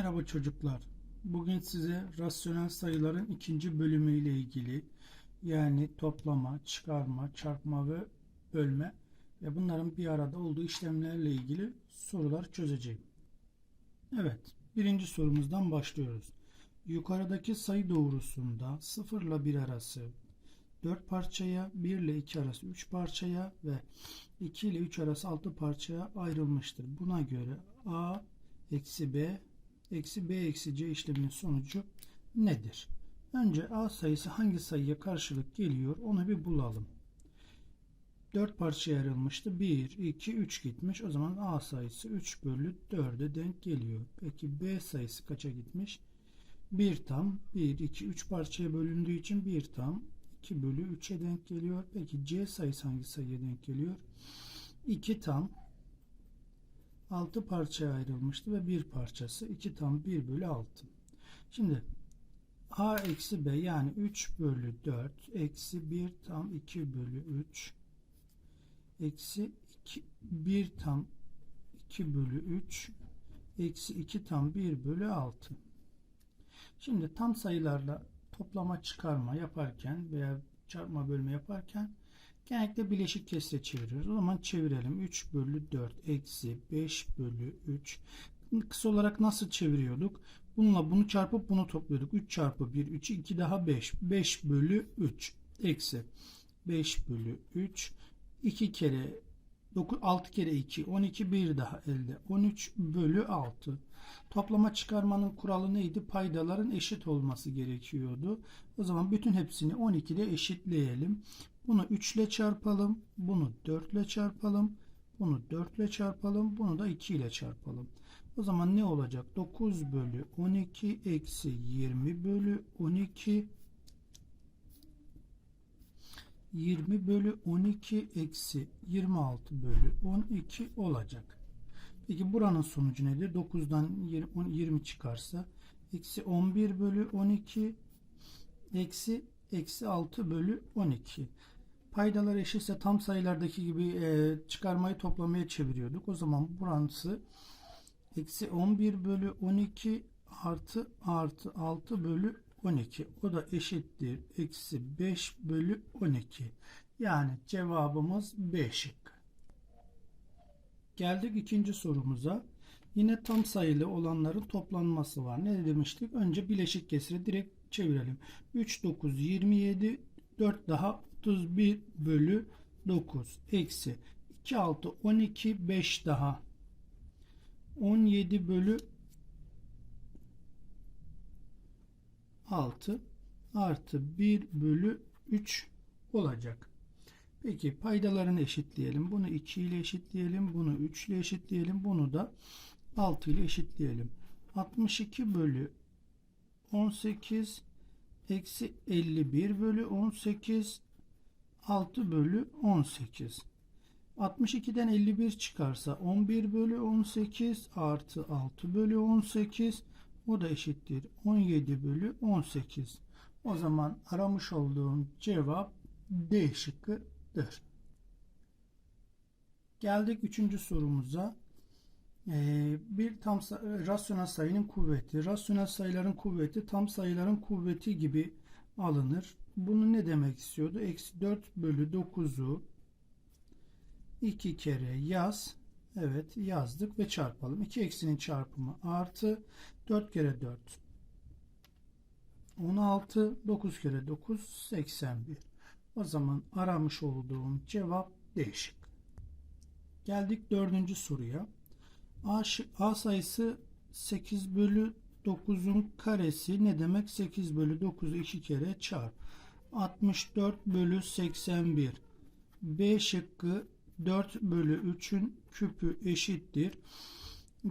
Merhaba çocuklar. Bugün size rasyonel sayıların ikinci bölümü ile ilgili yani toplama, çıkarma, çarpma ve bölme ve bunların bir arada olduğu işlemlerle ilgili sorular çözeceğim. Evet, birinci sorumuzdan başlıyoruz. Yukarıdaki sayı doğrusunda 0 ile 1 arası 4 parçaya, 1 ile 2 arası 3 parçaya ve 2 ile 3 arası 6 parçaya ayrılmıştır. Buna göre A eksi B eksi B eksi C işleminin sonucu nedir? Önce A sayısı hangi sayıya karşılık geliyor onu bir bulalım. 4 parçaya ayrılmıştı. 1, 2, 3 gitmiş. O zaman A sayısı 3 bölü 4'e denk geliyor. Peki B sayısı kaça gitmiş? 1 tam 1, 2, 3 parçaya bölündüğü için 1 tam 2 bölü 3'e denk geliyor. Peki C sayısı hangi sayıya denk geliyor? 2 tam 6 parçaya ayrılmıştı ve bir parçası 2 tam 1 bölü 6. Şimdi A eksi B yani 3 bölü 4 eksi 1 tam 2 bölü 3 eksi 2, 1 tam 2 bölü 3 eksi 2 tam 1 bölü 6. Şimdi tam sayılarla toplama çıkarma yaparken veya çarpma bölme yaparken genellikle bileşik kesre çeviriyoruz. O zaman çevirelim. 3 bölü 4 eksi 5 bölü 3. Kısa olarak nasıl çeviriyorduk? Bununla bunu çarpıp bunu topluyorduk. 3 çarpı 1 3 2 daha 5. 5 bölü 3 eksi 5 bölü 3 2 kere 9, 6 kere 2 12 bir daha elde. 13 bölü 6 toplama çıkarmanın kuralı neydi? Paydaların eşit olması gerekiyordu. O zaman bütün hepsini 12 ile eşitleyelim. Bunu 3 ile çarpalım. Bunu 4 ile çarpalım. Bunu 4 ile çarpalım. Bunu da 2 ile çarpalım. O zaman ne olacak? 9 bölü 12 eksi 20 bölü 12 20 bölü 12 eksi 26 bölü 12 olacak. Peki buranın sonucu nedir? 9'dan 20 çıkarsa eksi 11 bölü 12 eksi eksi 6 bölü 12. Paydalar eşitse tam sayılardaki gibi e, çıkarmayı toplamaya çeviriyorduk. O zaman burası eksi 11 bölü 12 artı artı 6 bölü 12. O da eşittir. Eksi 5 bölü 12. Yani cevabımız B şıkkı. Geldik ikinci sorumuza. Yine tam sayılı olanların toplanması var. Ne demiştik? Önce bileşik kesiri direkt çevirelim. 3, 9, 27, 4 daha 31 bölü 9. Eksi 2, 6, 12, 5 daha 17 bölü 6 artı 1 bölü 3 olacak. Peki paydalarını eşitleyelim. Bunu 2 ile eşitleyelim. Bunu 3 ile eşitleyelim. Bunu da 6 ile eşitleyelim. 62 bölü 18 eksi 51 bölü 18 6 bölü 18. 62'den 51 çıkarsa 11 bölü 18 artı 6 bölü 18 o da eşittir 17 bölü 18. O zaman aramış olduğum cevap D şıkkıdır. Geldik üçüncü sorumuza. Ee, bir tam rasyonel sayının kuvveti. Rasyonel sayıların kuvveti tam sayıların kuvveti gibi alınır. Bunu ne demek istiyordu? Eksi 4 bölü 9'u 2 kere yaz. Evet yazdık ve çarpalım. 2 eksinin çarpımı artı 4 kere 4 16 9 kere 9 81. O zaman aramış olduğum cevap değişik. Geldik dördüncü soruya. A, A sayısı 8 bölü 9'un karesi ne demek? 8 bölü 9'u 2 kere çarp. 64 bölü 81. B şıkkı 4 bölü 3'ün küpü eşittir.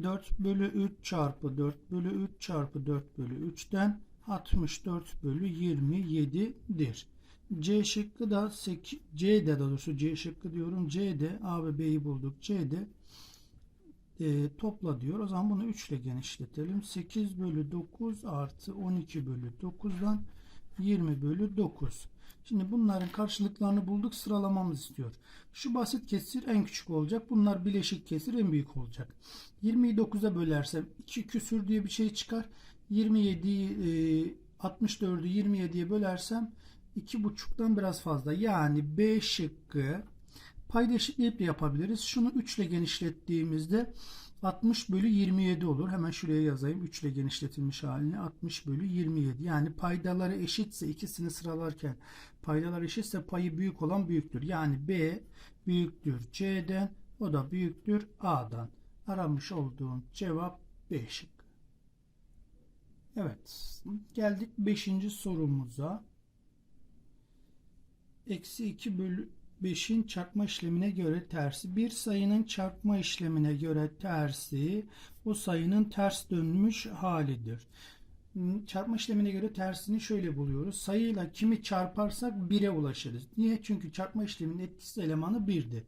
4 bölü 3 çarpı 4 bölü 3 çarpı 4 bölü 3'ten 64 bölü 27'dir. C şıkkı da 8, C de doğrusu C şıkkı diyorum. C de A ve B'yi bulduk. C de e, topla diyor. O zaman bunu 3 ile genişletelim. 8 bölü 9 artı 12 bölü 9'dan 20 bölü 9. Şimdi bunların karşılıklarını bulduk sıralamamız istiyor. Şu basit kesir en küçük olacak. Bunlar bileşik kesir en büyük olacak. 20'yi 9'a bölersem 2 küsür diye bir şey çıkar. 27'yi e, 64'ü 27'ye bölersem 2,5'tan biraz fazla. Yani B şıkkı payda eşitleyip de yapabiliriz. Şunu 3 ile genişlettiğimizde 60 bölü 27 olur. Hemen şuraya yazayım. 3 ile genişletilmiş halini 60 bölü 27. Yani paydaları eşitse ikisini sıralarken paydalar eşitse payı büyük olan büyüktür. Yani B büyüktür C'den o da büyüktür A'dan. Aramış olduğum cevap B şıkkı. Evet. Geldik 5. sorumuza. Eksi 2 bölü 5'in çarpma işlemine göre tersi. Bir sayının çarpma işlemine göre tersi o sayının ters dönmüş halidir. Çarpma işlemine göre tersini şöyle buluyoruz. Sayıyla kimi çarparsak 1'e ulaşırız. Niye? Çünkü çarpma işleminin etkisiz elemanı 1'dir.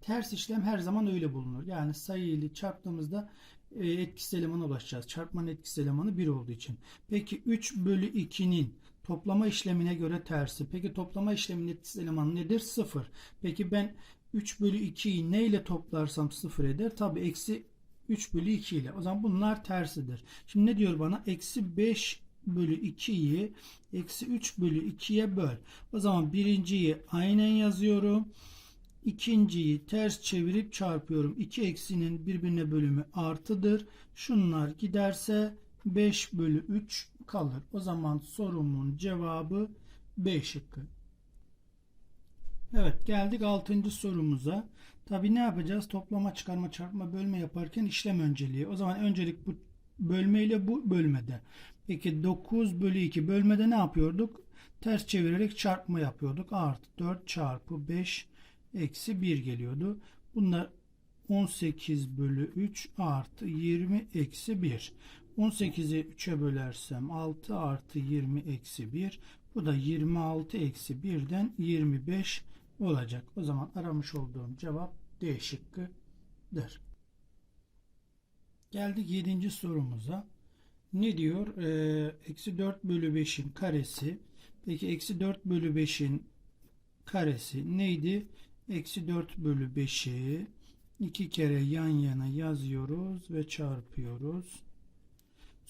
Ters işlem her zaman öyle bulunur. Yani sayı ile çarptığımızda e, etkisiz elemana ulaşacağız. Çarpmanın etkisiz elemanı 1 olduğu için. Peki 3 bölü 2'nin Toplama işlemine göre tersi. Peki toplama işleminin etkisiz elemanı nedir? 0. Peki ben 3 bölü 2'yi ne ile toplarsam 0 eder? Tabi eksi 3 bölü 2 ile. O zaman bunlar tersidir. Şimdi ne diyor bana? Eksi 5 bölü 2'yi eksi 3 bölü 2'ye böl. O zaman birinciyi aynen yazıyorum. İkinciyi ters çevirip çarpıyorum. 2 eksinin birbirine bölümü artıdır. Şunlar giderse 5 bölü 3 kalır. O zaman sorumun cevabı B şıkkı. Evet geldik 6. sorumuza. Tabi ne yapacağız? Toplama, çıkarma, çarpma, bölme yaparken işlem önceliği. O zaman öncelik bu bölme ile bu bölmede. Peki 9 bölü 2 bölmede ne yapıyorduk? Ters çevirerek çarpma yapıyorduk. Artı 4 çarpı 5 eksi 1 geliyordu. Bunlar 18 bölü 3 artı 20 eksi 1. 18'i 3'e bölersem 6 artı 20 eksi 1. Bu da 26 eksi 1'den 25 olacak. O zaman aramış olduğum cevap D şıkkıdır. Geldik 7. sorumuza. Ne diyor? Ee, eksi 4 bölü 5'in karesi. Peki eksi 4 bölü 5'in karesi neydi? Eksi 4 bölü 5'i iki kere yan yana yazıyoruz ve çarpıyoruz.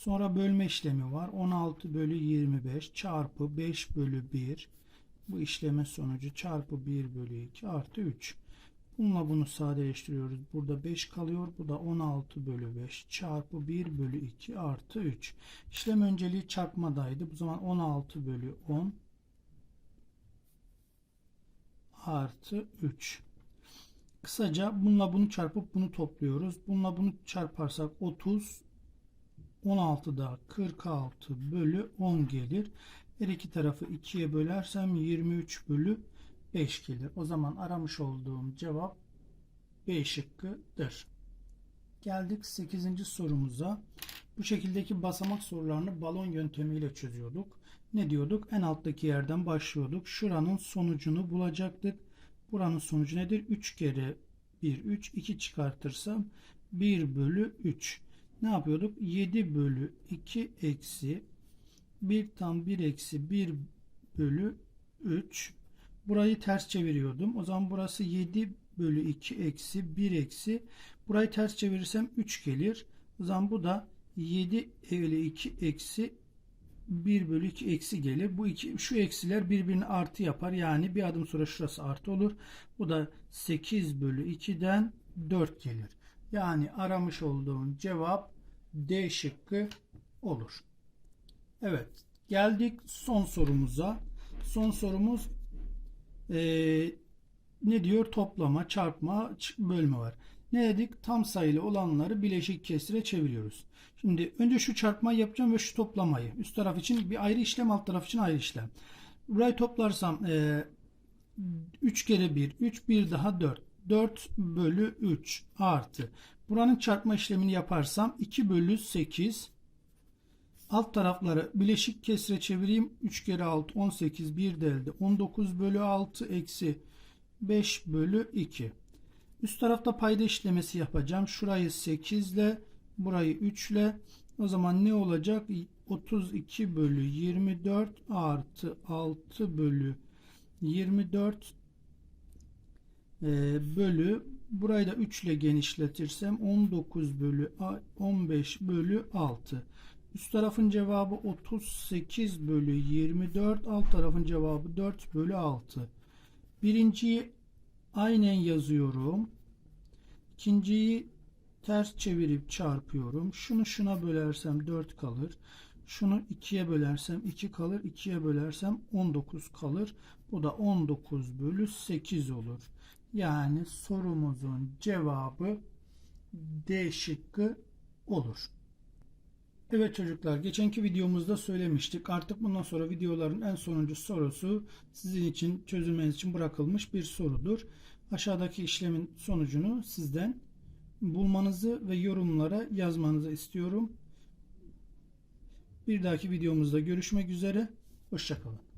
Sonra bölme işlemi var. 16 bölü 25 çarpı 5 bölü 1. Bu işleme sonucu çarpı 1 bölü 2 artı 3. Bununla bunu sadeleştiriyoruz. Burada 5 kalıyor. Bu da 16 bölü 5 çarpı 1 bölü 2 artı 3. İşlem önceliği çarpmadaydı. Bu zaman 16 bölü 10 artı 3. Kısaca bununla bunu çarpıp bunu topluyoruz. Bununla bunu çarparsak 30 16'da 46 bölü 10 gelir. Her iki tarafı 2'ye bölersem 23 bölü 5 gelir. O zaman aramış olduğum cevap B şıkkıdır. Geldik 8. sorumuza. Bu şekildeki basamak sorularını balon yöntemiyle çözüyorduk. Ne diyorduk? En alttaki yerden başlıyorduk. Şuranın sonucunu bulacaktık. Buranın sonucu nedir? 3 kere 1, 3, 2 çıkartırsam 1 bölü 3 ne yapıyorduk? 7 bölü 2 eksi 1 tam 1 eksi 1 bölü 3. Burayı ters çeviriyordum. O zaman burası 7 bölü 2 eksi 1 eksi. Burayı ters çevirirsem 3 gelir. O zaman bu da 7 bölü 2 eksi 1 bölü 2 eksi gelir. Bu iki, şu eksiler birbirini artı yapar. Yani bir adım sonra şurası artı olur. Bu da 8 bölü 2'den 4 gelir. Yani aramış olduğum cevap D şıkkı olur. Evet. Geldik son sorumuza. Son sorumuz ee, ne diyor? Toplama, çarpma, bölme var. Ne dedik? Tam sayılı olanları bileşik kesire çeviriyoruz. Şimdi önce şu çarpmayı yapacağım ve şu toplamayı. Üst taraf için bir ayrı işlem, alt taraf için ayrı işlem. Burayı toplarsam e, 3 kere 1, 3, 1 daha 4. 4 bölü 3 artı. Buranın çarpma işlemini yaparsam 2 bölü 8 alt tarafları bileşik kesre çevireyim. 3 kere 6 18 1 de 19 bölü 6 eksi 5 bölü 2. Üst tarafta payda işlemesi yapacağım. Şurayı 8 ile burayı 3 ile o zaman ne olacak? 32 bölü 24 artı 6 bölü 24 e, bölü burayı da 3 ile genişletirsem 19 bölü a- 15 bölü 6. Üst tarafın cevabı 38 bölü 24. Alt tarafın cevabı 4 bölü 6. Birinciyi aynen yazıyorum. İkinciyi ters çevirip çarpıyorum. Şunu şuna bölersem 4 kalır. Şunu 2'ye bölersem 2 kalır. 2'ye bölersem 19 kalır. Bu da 19 bölü 8 olur. Yani sorumuzun cevabı D şıkkı olur. Evet çocuklar geçenki videomuzda söylemiştik. Artık bundan sonra videoların en sonuncu sorusu sizin için çözülmeniz için bırakılmış bir sorudur. Aşağıdaki işlemin sonucunu sizden bulmanızı ve yorumlara yazmanızı istiyorum. Bir dahaki videomuzda görüşmek üzere. Hoşçakalın.